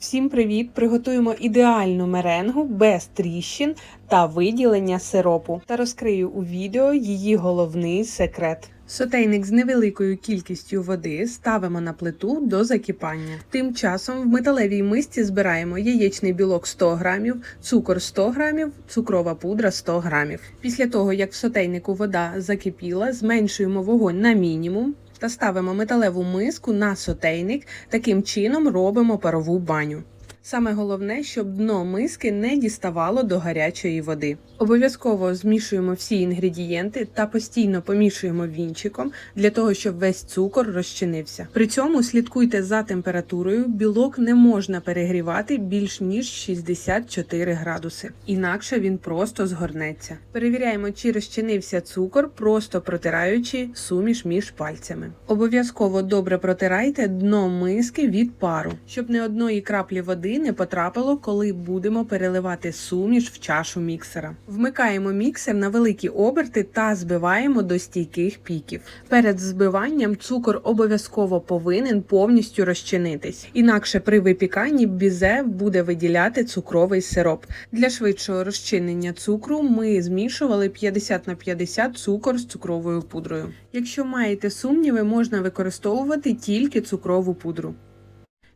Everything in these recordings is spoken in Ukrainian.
Всім привіт! Приготуємо ідеальну меренгу без тріщин та виділення сиропу та розкрию у відео її головний секрет. Сотейник з невеликою кількістю води ставимо на плиту до закипання. Тим часом в металевій мисці збираємо яєчний білок 100 грамів, цукор 100 грамів, цукрова пудра 100 грамів. Після того, як в сотейнику вода закипіла, зменшуємо вогонь на мінімум та ставимо металеву миску на сотейник. Таким чином робимо парову баню. Саме головне, щоб дно миски не діставало до гарячої води. Обов'язково змішуємо всі інгредієнти та постійно помішуємо вінчиком для того, щоб весь цукор розчинився. При цьому слідкуйте за температурою. Білок не можна перегрівати більш ніж 64 градуси, інакше він просто згорнеться. Перевіряємо, чи розчинився цукор, просто протираючи суміш між пальцями. Обов'язково добре протирайте дно миски від пару, щоб не одної краплі води не потрапило, коли будемо переливати суміш в чашу міксера. Вмикаємо міксер на великі оберти та збиваємо до стійких піків. Перед збиванням цукор обов'язково повинен повністю розчинитись, інакше при випіканні бізе буде виділяти цукровий сироп. Для швидшого розчинення цукру ми змішували 50 на 50 цукор з цукровою пудрою. Якщо маєте сумніви, можна використовувати тільки цукрову пудру.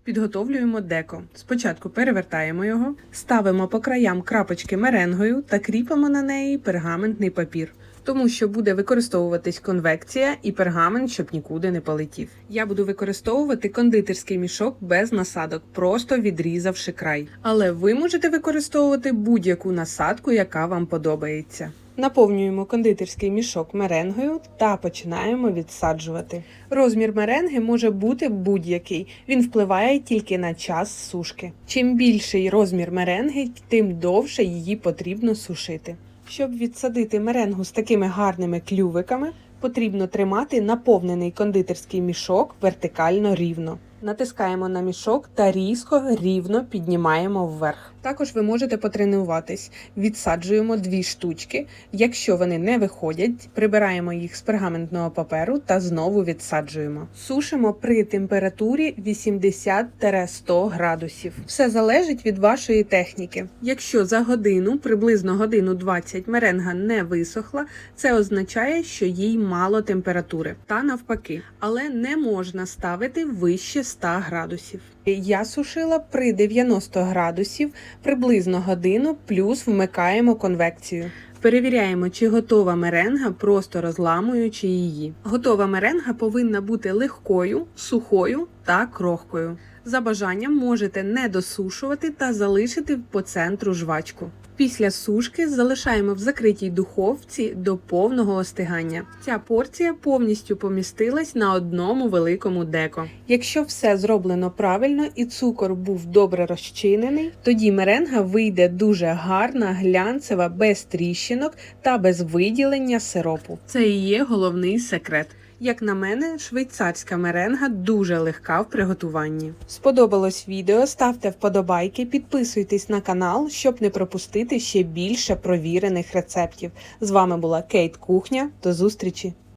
Підготовлюємо деко. Спочатку перевертаємо його, ставимо по краям крапочки меренгою та кріпимо на неї пергаментний папір, тому що буде використовуватись конвекція і пергамент, щоб нікуди не полетів. Я буду використовувати кондитерський мішок без насадок, просто відрізавши край. Але ви можете використовувати будь-яку насадку, яка вам подобається. Наповнюємо кондитерський мішок меренгою та починаємо відсаджувати. Розмір меренги може бути будь-який, він впливає тільки на час сушки. Чим більший розмір меренги, тим довше її потрібно сушити. Щоб відсадити меренгу з такими гарними клювиками, потрібно тримати наповнений кондитерський мішок вертикально рівно. Натискаємо на мішок та різко рівно піднімаємо вверх. Також ви можете потренуватись. Відсаджуємо дві штучки. Якщо вони не виходять, прибираємо їх з пергаментного паперу та знову відсаджуємо. Сушимо при температурі 80-100 градусів. Все залежить від вашої техніки. Якщо за годину, приблизно годину 20 меренга не висохла, це означає, що їй мало температури, та навпаки, але не можна ставити вище 100 градусів. Я сушила при 90 градусів приблизно годину, плюс вмикаємо конвекцію. Перевіряємо, чи готова меренга, просто розламуючи її. Готова меренга повинна бути легкою, сухою та крохкою. За бажанням можете не досушувати та залишити по центру жвачку. Після сушки залишаємо в закритій духовці до повного остигання. Ця порція повністю помістилась на одному великому деко. Якщо все зроблено правильно і цукор був добре розчинений, тоді меренга вийде дуже гарна, глянцева, без тріщинок та без виділення сиропу. Це і є головний секрет. Як на мене, швейцарська меренга дуже легка в приготуванні. Сподобалось відео, ставте вподобайки, підписуйтесь на канал, щоб не пропустити ще більше провірених рецептів. З вами була Кейт Кухня. До зустрічі!